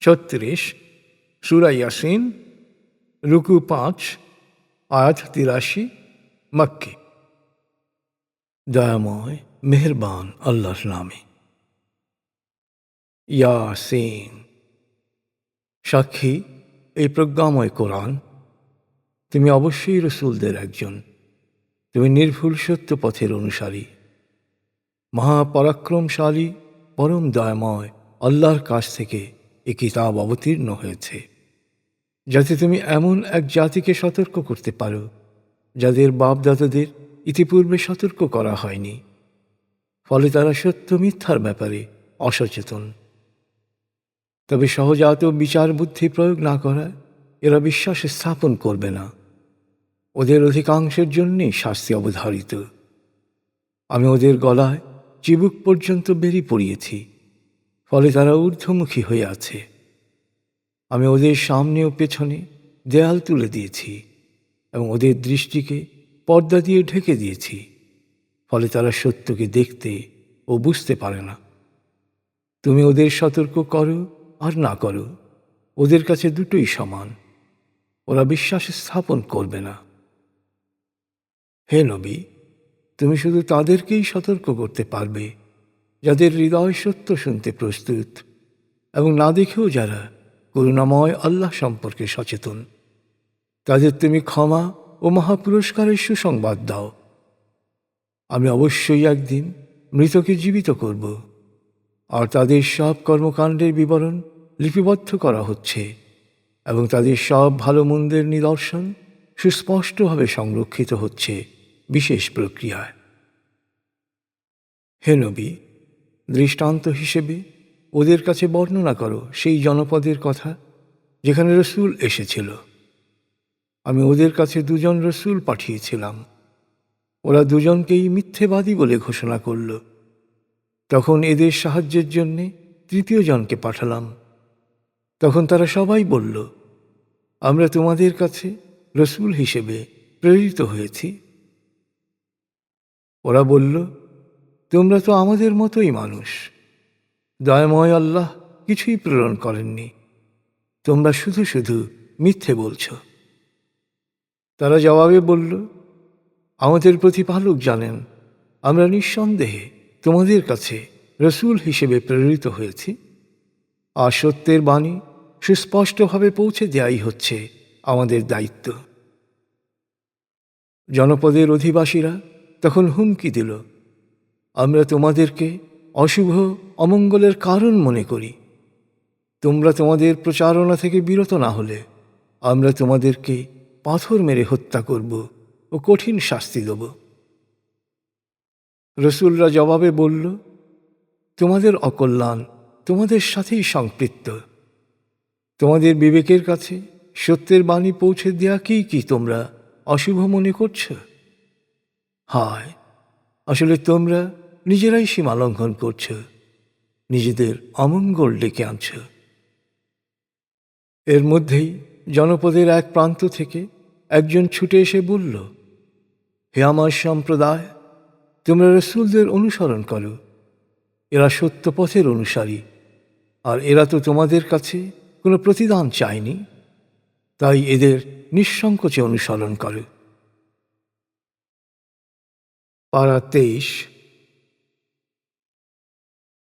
ছত্রিশ, সুরা ইয়াসিন, রুকু পাঁচ, আয়াত তিরাশি, মক্কি। দয়াময়, মেহেরবান আল্লাহর নামে। ইয়াসিন। সাক্ষী, এই প্রজ্ঞাময় কোরআন। তুমি অবশ্যই রসুলদের একজন। তুমি নির্ভুল সত্য পথের অনুসারী। মহাপরাক্রমশালী, পরম দয়াময় আল্লাহর কাছ থেকে এ কিতাব অবতীর্ণ হয়েছে, যাতে তুমি এমন এক জাতিকে সতর্ক করতে পারো, যাদের বাপদাদাদের ইতিপূর্বে সতর্ক করা হয়নি। ফলে তারা সত্য মিথ্যার ব্যাপারে অসচেতন। তবে সহজাত বিচার বুদ্ধি প্রয়োগ না করায় এরা বিশ্বাস স্থাপন করবে না। ওদের অধিকাংশের জন্যেই শাস্তি অবধারিত। আমি ওদের গলায় চিবুক পর্যন্ত বেরিয়ে পড়িয়েছি। ফলে তারা ঊর্ধ্বমুখী হয়ে আছে। আমি ওদের সামনে ও পেছনে দেয়াল তুলে দিয়েছি এবং ওদের দৃষ্টিকে পর্দা দিয়ে ঢেকে দিয়েছি, ফলে তারা সত্যকে দেখতে ও বুঝতে পারে না। তুমি ওদের সতর্ক করো আর না করো, ওদের কাছে দুটোই সমান, ওরা বিশ্বাস স্থাপন করবে না। হে নবী, তুমি শুধু তাদেরকেই সতর্ক করতে পারবে যাদের হৃদয় সত্য শুনতে প্রস্তুত এবং না দেখেও যারা করুণাময় আল্লাহ সম্পর্কে সচেতন। তাদের তুমি ক্ষমা ও মহাপুরস্কারের সুসংবাদ দাও। আমি অবশ্যই একদিন মৃতকে জীবিত করব আর তাদের সব কর্মকাণ্ডের বিবরণ লিপিবদ্ধ করা হচ্ছে এবং তাদের সব ভালো মন্দের নিদর্শন সুস্পষ্টভাবে সংরক্ষিত হচ্ছে বিশেষ প্রক্রিয়ায়। হে নবী দৃষ্টান্ত হিসেবে ওদের কাছে বর্ণনা করো সেই জনপদের কথা যেখানে রসুল এসেছিল। আমি ওদের কাছে দুজন রসুল পাঠিয়েছিলাম। ওরা দুজনকেই মিথ্যেবাদী বলে ঘোষণা করল। তখন এদের সাহায্যের জন্যে তৃতীয় জনকে পাঠালাম। তখন তারা সবাই বলল, আমরা তোমাদের কাছে রসুল হিসেবে প্রেরিত হয়েছি। ওরা বলল তোমরা তো আমাদের মতোই মানুষ। দয়াময় আল্লাহ কিছুই প্রেরণ করেননি। তোমরা শুধু শুধু মিথ্যে বলছ। তারা জবাবে বলল, আমাদের প্রতিপালক জানেন, আমরা নিঃসন্দেহে তোমাদের কাছে রসুল হিসেবে প্রেরিত হয়েছি। আর সত্যের বাণী সুস্পষ্টভাবে পৌঁছে দেয়াই হচ্ছে আমাদের দায়িত্ব। জনপদের অধিবাসীরা তখন হুমকি দিল আমরা তোমাদেরকে অশুভ অমঙ্গলের কারণ মনে করি। তোমরা তোমাদের প্রচারণা থেকে বিরত না হলে আমরা তোমাদেরকে পাথর মেরে হত্যা করব ও কঠিন শাস্তি দেব। রসুলরা জবাবে বলল, তোমাদের অকল্যাণ তোমাদের সাথেই সম্পৃক্ত তোমাদের বিবেকের কাছে সত্যের বাণী পৌঁছে দেওয়াকেই কি তোমরা অশুভ মনে করছ? হায়, আসলে তোমরা নিজেরাই সীমা লঙ্ঘন করছ, নিজেদের অমঙ্গল ডেকে আনছ। এর মধ্যেই জনপদের এক প্রান্ত থেকে একজন ছুটে এসে বলল, হে আমার সম্প্রদায়, তোমরা রসুলদের অনুসরণ করো। এরা সত্য পথের অনুসারী, আর এরা তো তোমাদের কাছে কোনো প্রতিদান চায়নি। তাই এদের নিঃসংকোচে অনুসরণ করো। পাড়া তেইশ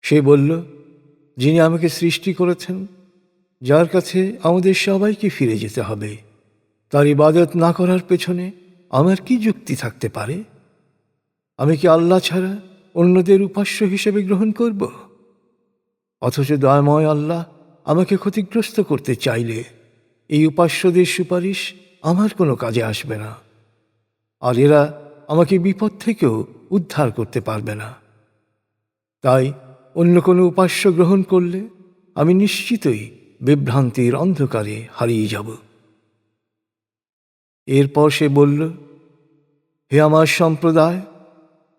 সে বলল, যিনি আমাকে সৃষ্টি করেছেন, যার কাছে আমাদের সবাইকে ফিরে যেতে হবে, তার ইবাদত না করার পেছনে আমার কি যুক্তি থাকতে পারে? আমি কি আল্লাহ ছাড়া অন্যদের উপাস্য হিসেবে গ্রহণ করব? অথচ দয়াময় আল্লাহ আমাকে ক্ষতিগ্রস্ত করতে চাইলে এই উপাস্যদের সুপারিশ আমার কোনো কাজে আসবে না, আর এরা আমাকে বিপদ থেকেও উদ্ধার করতে পারবে না। তাই অন্য কোনো উপাস্য গ্রহণ করলে আমি নিশ্চিতই বিভ্রান্তির অন্ধকারে হারিয়ে যাব। এরপর সে বলল, হে আমার সম্প্রদায়,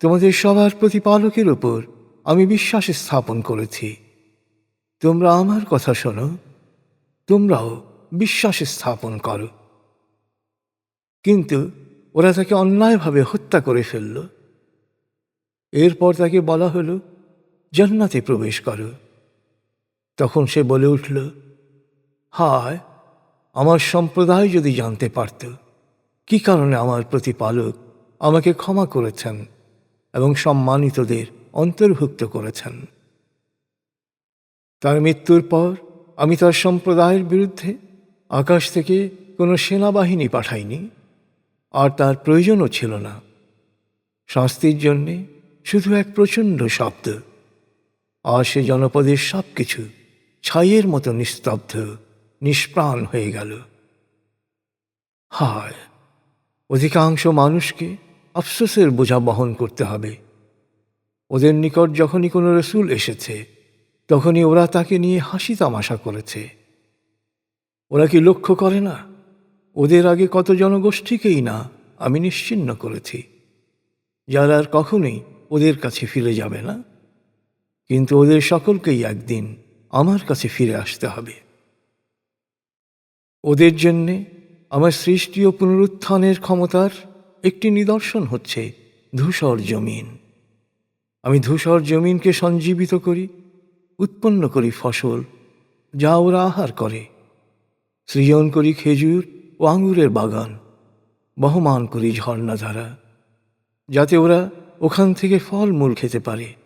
তোমাদের সবার প্রতিপালকের ওপর আমি বিশ্বাস স্থাপন করেছি। তোমরা আমার কথা শোনো, তোমরাও বিশ্বাস স্থাপন করো। কিন্তু ওরা তাকে অন্যায়ভাবে হত্যা করে ফেলল। এরপর তাকে বলা হলো জান্নাতে প্রবেশ করো। তখন সে বলে উঠল, হায়, আমার সম্প্রদায় যদি জানতে পারত, কি কারণে আমার প্রতিপালক আমাকে ক্ষমা করেছেন এবং সম্মানিতদের অন্তর্ভুক্ত করেছেন? তার মৃত্যুর পর আমি তার সম্প্রদায়ের বিরুদ্ধে আকাশ থেকে কোনো সেনাবাহিনী পাঠাইনি, আর তার প্রয়োজনও ছিল না। শাস্তির জন্যে শুধু এক প্রচণ্ড শব্দ আর সে জনপদের সব কিছু ছাইয়ের মতো নিস্তব্ধ, নিষ্প্রাণ হয়ে গেল। হায়, অধিকাংশ মানুষকে আফসোসের বোঝা বহন করতে হবে। ওদের নিকট যখনই কোনো রসুল এসেছে, তখনই ওরা তাকে নিয়ে হাসি তামাশা করেছে। ওরা কি লক্ষ্য করে না? ওদের আগে কত জনগোষ্ঠীকেই না আমি নিশ্চিন্ন করেছি। যারা আর কখনোই ওদের কাছে ফিরে যাবে না? কিন্তু ওদের সকলকেই একদিন আমার কাছে ফিরে আসতে হবে। ওদের জন্যে আমার সৃষ্টি ও পুনরুত্থানের ক্ষমতার একটি নিদর্শন হচ্ছে ধূসর জমিন। আমি ধূসর জমিনকে সঞ্জীবিত করি, উৎপন্ন করি ফসল, যা ওরা আহার করে। সৃজন করি খেজুর ও আঙুরের বাগান, বহমান করি ঝর্ণাধারা, যাতে ওরা ওখান থেকে ফল মূল খেতে পারে।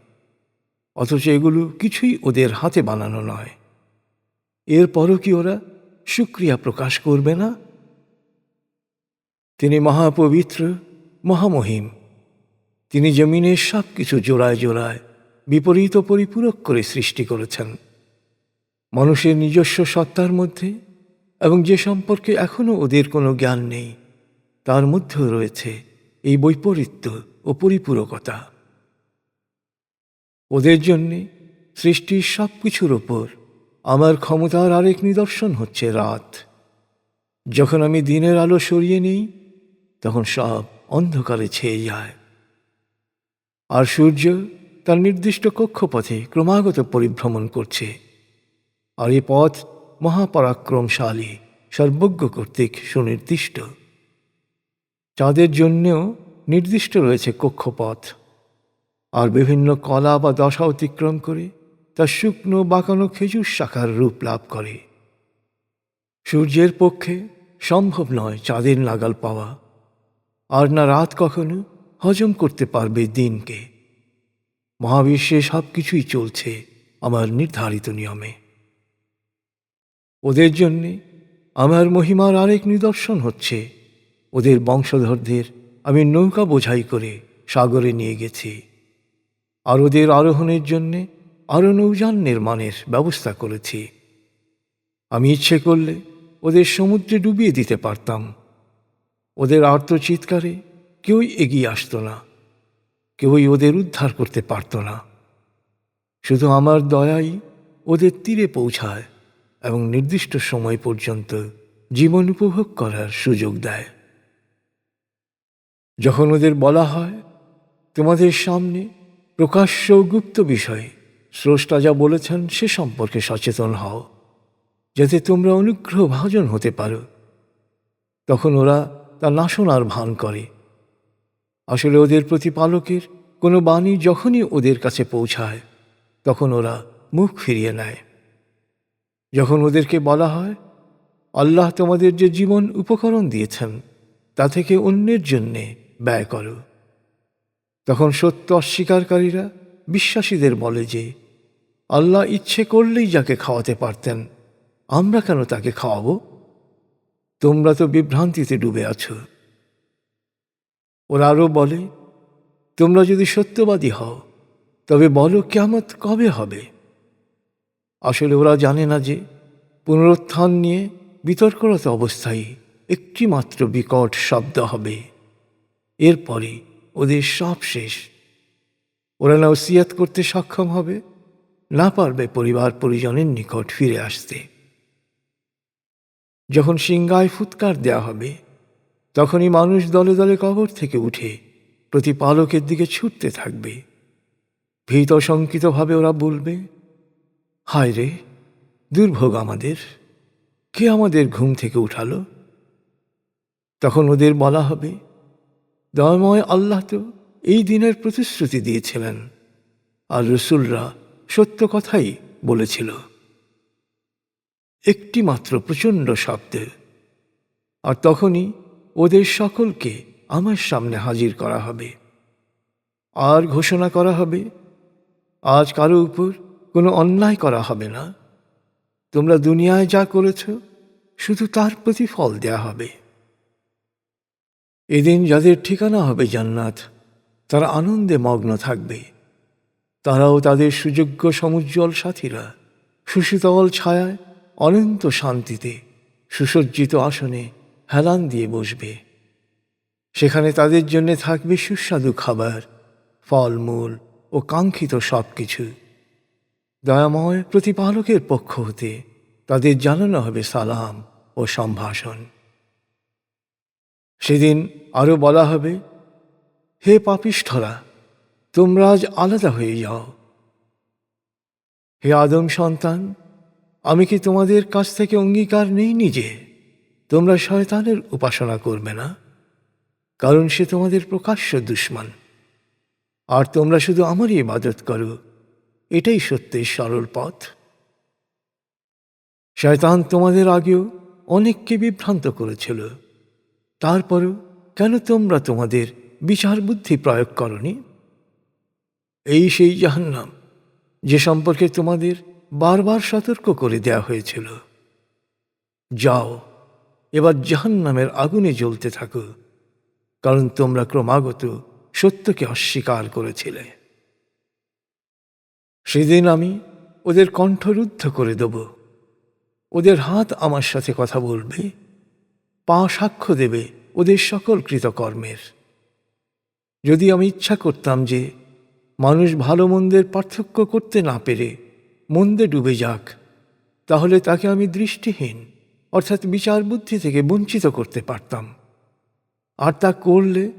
অথচ এগুলো কিছুই ওদের হাতে বানানো নয়। এরপরও কি ওরা সুক্রিয়া প্রকাশ করবে না? তিনি মহাপবিত্র, মহামহিম। তিনি জমিনের সব কিছু জোড়ায় জোড়ায় বিপরীত পরিপূরক করে সৃষ্টি করেছেন। মানুষের নিজস্ব সত্তার মধ্যে এবং যে সম্পর্কে এখনও ওদের কোনো জ্ঞান নেই, তার মধ্যেও রয়েছে এই বৈপরীত্য ও পরিপূরকতা। ওদের জন্যে সৃষ্টির সব কিছুর ওপর আমার ক্ষমতার আরেক নিদর্শন হচ্ছে রাত। যখন আমি দিনের আলো সরিয়ে নিই, তখন সব অন্ধকারে ছেয়ে যায়। আর সূর্য তার নির্দিষ্ট কক্ষপথে ক্রমাগত পরিভ্রমণ করছে। আর এই পথ মহাপরাক্রমশালী, সর্বজ্ঞ কর্তৃক সুনির্দিষ্ট। চাঁদের জন্যেও নির্দিষ্ট রয়েছে কক্ষপথ। আর বিভিন্ন কলা বা দশা অতিক্রম করে তা শুকনো বাঁকানো খেজুর শাখার রূপ লাভ করে। সূর্যের পক্ষে সম্ভব নয় চাঁদের নাগাল পাওয়া, আর না রাত কখনো হজম করতে পারবে দিনকে। মহাবিশ্বে সব কিছুই চলছে আমার নির্ধারিত নিয়মে। ওদের জন্যে আমার মহিমার আরেক নিদর্শন হচ্ছে, ওদের বংশধরদের আমি নৌকা বোঝাই করে সাগরে নিয়ে গেছি। আর ওদের আরোহণের জন্যে আরও নৌযান নির্মাণের ব্যবস্থা করেছি। আমি ইচ্ছে করলে ওদের সমুদ্রে ডুবিয়ে দিতে পারতাম। ওদের আর্তচিৎকারে কেউই এগিয়ে আসতো না। কেউই ওদের উদ্ধার করতে পারত না। শুধু আমার দয়াই ওদের তীরে পৌঁছায় এবং নির্দিষ্ট সময় পর্যন্ত জীবন উপভোগ করার সুযোগ দেয়। যখন ওদের বলা হয়, তোমাদের সামনে প্রকাশ্য গুপ্ত বিষয়ে স্রষ্টা যা বলেছেন সে সম্পর্কে সচেতন হও। যাতে তোমরা অনুগ্রহ ভাজন হতে পারো। তখন ওরা তা না শোনার ভান করে। আসলে ওদের প্রতিপালকের কোনো বাণী যখনই ওদের কাছে পৌঁছায়, তখন ওরা মুখ ফিরিয়ে নেয়। যখন ওদেরকে বলা হয়, আল্লাহ তোমাদের যে জীবন উপকরণ দিয়েছেন, তা থেকে অন্যের জন্যে ব্যয় করো। তখন সত্য অস্বীকারীরা বিশ্বাসীদের বলে যে, আল্লাহ ইচ্ছে করলেই যাকে খাওয়াতে পারতেন, আমরা কেন তাকে খাওয়াবো? তোমরা তো বিভ্রান্তিতে ডুবে আছো। ওরা আরও বলে, তোমরা যদি সত্যবাদী হও, তবে বলো কেমত কবে হবে? আসলে ওরা জানে না যে, পুনরুত্থান নিয়ে বিতর্করত অবস্থায় একটি মাত্র বিকট শব্দ হবে। এরপরে ওদের সব শেষ। ওরা না ওসিয়াত করতে সক্ষম হবে, না পারবে পরিবার পরিজনের নিকট ফিরে আসতে। যখন সিংগায় ফুৎকার দেয়া হবে, তখনই মানুষ দলে দলে কবর থেকে উঠে প্রতিপালকের দিকে ছুটতে থাকবে। ভীত শঙ্কিতভাবে ওরা বলবে, হায় রে, দুর্ভোগ আমাদের। কে আমাদের ঘুম থেকে উঠালো? তখন ওদের বলা হবে দয়াময় আল্লাহ তো এই দিনের প্রতিশ্রুতি দিয়েছিলেন। আর রসুলরা সত্য কথাই বলেছিল। একটি মাত্র প্রচণ্ড শব্দ। আর তখনই ওদের সকলকে আমার সামনে হাজির করা হবে। আর ঘোষণা করা হবে, আজ কারও উপর কোনো অন্যায় করা হবে না। তোমরা দুনিয়ায় যা করেছ, শুধু তার প্রতি ফল দেয়া হবে। এদিন যাদের ঠিকানা হবে জান্নাত, তারা আনন্দে মগ্ন থাকবে। তারাও তাদের সুযোগ্য সমুজ্জ্বল সাথীরা, সুশীতল ছায়ায়, অনন্ত শান্তিতে, সুসজ্জিত আসনে হেলান দিয়ে বসবে। সেখানে তাদের জন্য থাকবে সুস্বাদু খাবার, ফলমূল ও কাঙ্ক্ষিত সব কিছু দয়াময় প্রতিপালকের পক্ষ হতে তাদের জানানো হবে সালাম ও সম্ভাষণ। সেদিন আরও বলা হবে, হে পাপিষ্ঠরা, তোমরা আজ আলাদা হয়ে যাও। হে আদম সন্তান, আমি কি তোমাদের কাছ থেকে অঙ্গীকার নেই নিজে তোমরা শয়তানের উপাসনা করবে না? কারণ সে তোমাদের প্রকাশ্য দুশ্মন। আর তোমরা শুধু আমারই ইবাদত করো, এটাই সত্যের সরল পথ। শয়তান তোমাদের আগেও অনেককে বিভ্রান্ত করেছিল। তারপরও কেন তোমরা তোমাদের বিচার বুদ্ধি প্রয়োগ করনি? এই সেই জাহান্নাম, যে সম্পর্কে তোমাদের বারবার সতর্ক করে দেয়া হয়েছিল। যাও, এবার জাহান্নামের আগুনে জ্বলতে থাকো, কারণ তোমরা ক্রমাগত সত্যকে অস্বীকার করেছিলে। সেদিন আমি ওদের কণ্ঠরুদ্ধ করে দেব। ওদের হাত আমার সাথে কথা বলবে পা সাক্ষ্য দেবে ওদের সকল কৃতকর্মের। যদি আমি ইচ্ছা করতাম যে মানুষ ভালো মন্দের পার্থক্য করতে না পেরে মন্দে ডুবে যাক, তাহলে তাকে আমি দৃষ্টিহীন, অর্থাৎ বিচার বুদ্ধি থেকে বঞ্চিত করতে পারতাম। আর তা করলে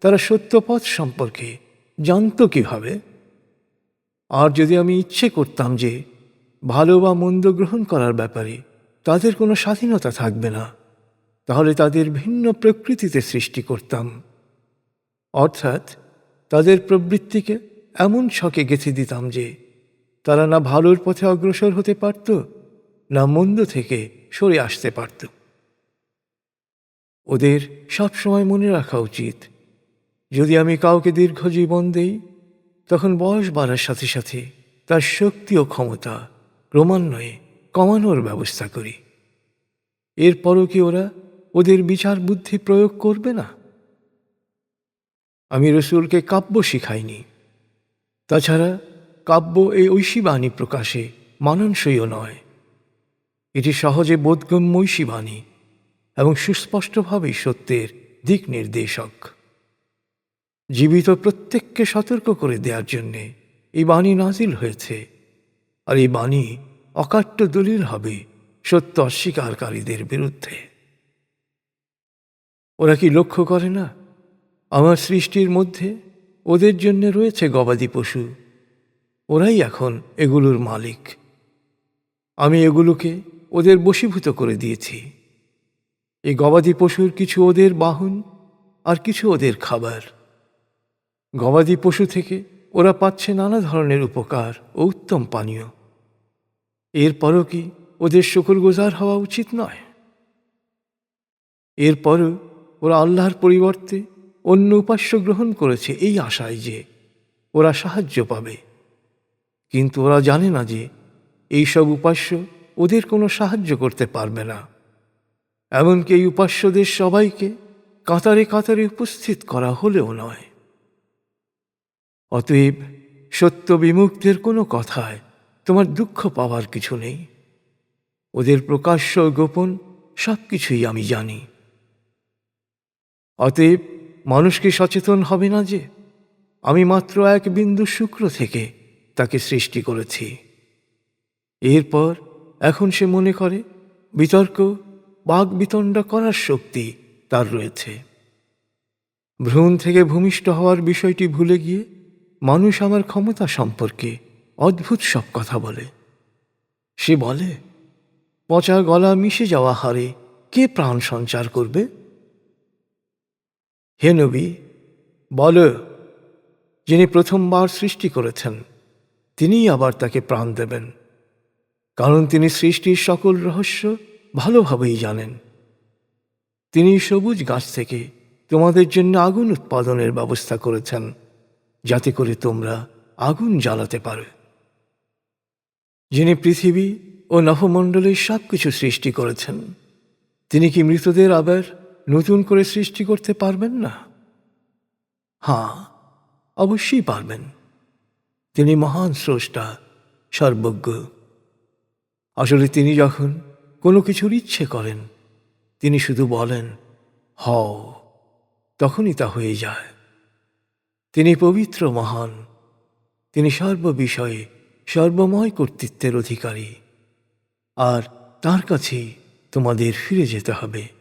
তারা সত্যপথ সম্পর্কে জানত কীভাবে? আর যদি আমি ইচ্ছে করতাম যে ভালো বা মন্দ গ্রহণ করার ব্যাপারে তাদের কোনো স্বাধীনতা থাকবে না তাহলে তাদের ভিন্ন প্রকৃতিতে সৃষ্টি করতাম। অর্থাৎ তাদের প্রবৃত্তিকে এমন শখে গেঁথে দিতাম যে, তারা না ভালোর পথে অগ্রসর হতে পারত, না মন্দ থেকে সরে আসতে পারত। ওদের সবসময় মনে রাখা উচিত, যদি আমি কাউকে দীর্ঘ জীবন দেই, তখন বয়স বাড়ার সাথে সাথে তার শক্তি ও ক্ষমতা ক্রমান্বয়ে কমানোর ব্যবস্থা করি। এরপরও কি ওরা ওদের বিচার বুদ্ধি প্রয়োগ করবে না। আমি রসুলকে কাব্য শিখাইনি। তাছাড়া কাব্য এই ঐশী বাণী প্রকাশে মানানসইও নয়। এটি সহজে বোধগম্য ঐশী বাণী এবং সুস্পষ্টভাবেই সত্যের দিক নির্দেশক জীবিত প্রত্যেককে সতর্ক করে দেওয়ার জন্যে এই বাণী নাজিল হয়েছে। আর এই বাণী অকাট্য দলিল হবে সত্য অস্বীকারীদের বিরুদ্ধে। ওরা কি লক্ষ্য করে না? আমার সৃষ্টির মধ্যে ওদের জন্য রয়েছে গবাদি পশু। ওরাই এখন এগুলোর মালিক। আমি এগুলোকে ওদের বশীভূত করে দিয়েছি। এই গবাদি পশুর কিছু ওদের বাহন আর কিছু ওদের খাবার। গবাদি পশু থেকে ওরা পাচ্ছে নানা ধরনের উপকার ও উত্তম পানীয়। এরপরও কি ওদের শুকরগুজার হওয়া উচিত নয়? এরপরও ওরা আল্লাহর পরিবর্তে অন্য উপাস্য গ্রহণ করেছে এই আশায় যে ওরা সাহায্য পাবে। কিন্তু ওরা জানে না যে এইসব উপাস্য ওদের কোনো সাহায্য করতে পারবে না। এমনকি এই উপাস্যদের সবাইকে কাতারে কাতারে উপস্থিত করা হলেও নয়। অতএব সত্য বিমুক্তের কোনো কথায় তোমার দুঃখ পাওয়ার কিছু নেই। ওদের প্রকাশ্য গোপন সব কিছুই আমি জানি। অতএব মানুষকে সচেতন হবে না যে আমি মাত্র এক বিন্দু শুক্র থেকে তাকে সৃষ্টি করেছি? এরপর এখন সে মনে করে, বিতর্ক বাঘ বিতণ্ডা করার শক্তি তার রয়েছে। ভ্রূণ থেকে ভূমিষ্ঠ হওয়ার বিষয়টি ভুলে গিয়ে মানুষ আমার ক্ষমতা সম্পর্কে অদ্ভুত সব কথা বলে। সে বলে, পচা গলা মিশে যাওয়া হারে কে প্রাণ সঞ্চার করবে? হে নবী, বল, যিনি প্রথমবার সৃষ্টি করেছেন, তিনিই আবার তাকে প্রাণ দেবেন, কারণ তিনি সৃষ্টির সকল রহস্য ভালোভাবেই জানেন। তিনি সবুজ গাছ থেকে তোমাদের জন্য আগুন উৎপাদনের ব্যবস্থা করেছেন, যাতে করে তোমরা আগুন জ্বালাতে পারো। যিনি পৃথিবী ও নভমণ্ডলের সব কিছু সৃষ্টি করেছেন, তিনি কি মৃতদের আবার নতুন করে সৃষ্টি করতে পারবেন না? হ্যাঁ অবশ্যই পারবেন। তিনি মহান স্রষ্টা, সর্বজ্ঞ। আসলে তিনি যখন কোনো কিছুর ইচ্ছে করেন, তিনি শুধু বলেন, হও। তখনই তা হয়ে যায়। তিনি পবিত্র, মহান। তিনি সর্ববিষয়ে সর্বময় কর্তৃত্বের অধিকারী। আর তার কাছেই তোমাদের ফিরে যেতে হবে।